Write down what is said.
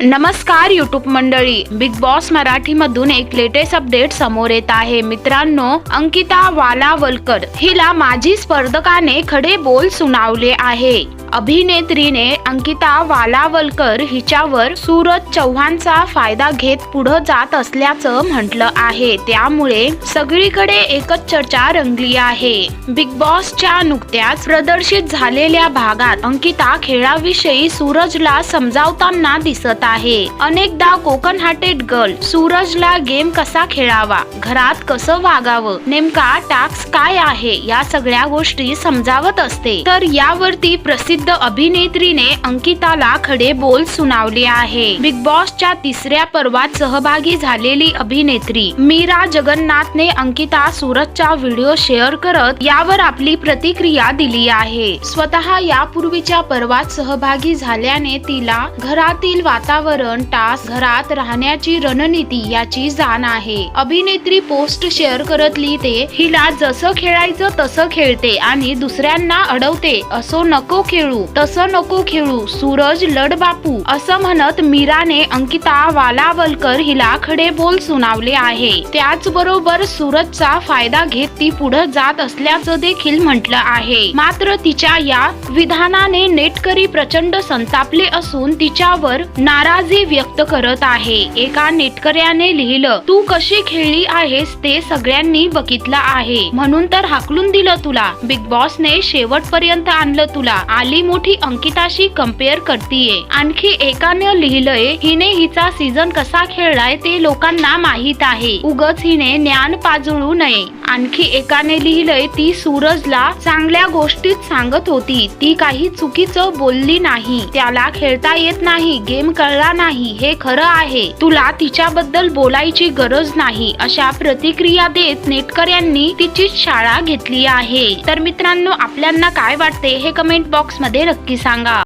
नमस्कार युट्यूब मंडळी. Big boss मराठीमधून एक लेटेस्ट अपडेट समोर येत आहे. मित्रांनो अंकिता वालावलकर हिला माजी स्पर्धकाने खडे बोल सुनावले आहे. अभिनेत्रीने अंकिता वालावलकर हिच्यावर सूरज चव्हाणचा फायदा घेत पुढे जात असल्याचं म्हटलं आहे. त्यामुळे सगळीकडे एकच चर्चा रंगली आहे. बिग बॉसच्या नुकत्याच प्रदर्शित झालेल्या भागात अंकिता खेळाविषयी सूरजला समजावताना दिसत आहे. अनेकदा कोकण हार्टेड गर्ल सूरजला गेम कसा खेळावा घरात कसं वागावं नेमका टास्क काय आहे या सगळ्या गोष्टी समजावत असते. तर यावरती प्रसिद्ध अभिनेत्रीने अंकिताला खडे बोल सुनावले आहे. बिग बॉसच्या तिसऱ्या पर्वात सहभागी झालेली अभिनेत्री मीरा जगन्नाथने अंकिता सूरजचा व्हिडिओ शेअर करत यावर आपली प्रतिक्रिया दिली आहे. स्वतः यापूर्वीच्या पर्वात सहभागी झाल्याने तिला घरातील वातावरण टास घरात राहण्याची रणनीती याची जाण आहे. अभिनेत्री पोस्ट शेअर करत लिहिते हिला जसं खेळायचं तसं खेळते आणि दुसऱ्यांना अडवते असो नको खेळ तसं नको खेळू. सूरज लढ बापू. असं म्हणत मीराने अंकिता वालावलकर हिला खडे बोल सुनावले आहे. त्याचबरोबर सूरजचा फायदा घेत ती पुढे जात असल्याचं देखील म्हटलं आहे. मात्र तिच्या या विधानाने नेटकरी प्रचंड संतापले असून तिच्यावर नाराजी व्यक्त करत आहे. एका नेटकऱ्याने लिहिलं तू कशी खेळली आहेस ते सगळ्यांनी बघितलं आहे. म्हणून तर हाकलून दिलं तुला. बिग बॉसने शेवटपर्यंत आणलं तुला. आली मोठी अंकिताशी कंपेअर करतीये. आणखी एकाने लिहिलंय हिने हिचा सीझन कसा खेळलाय ते लोकांना माहीत आहे. उगच हिने ज्ञान पाजळू नये. आणखी एकाने लिहिलंय ती सूरजला चांगल्या गोष्टीत सांगत होती. ती काही चुकीचं बोलली नाही. त्याला खेळता येत नाही गेम कळला नाही. हे खरं आहे. तुला तिच्याबद्दल बोलायची गरज नाही. अशा प्रतिक्रिया देत नेटकऱ्यांनी तिचीच शाळा घेतली आहे. तर मित्रांनो आपल्यांना काय वाटते हे कमेंट बॉक्स मध्ये नक्की सांगा.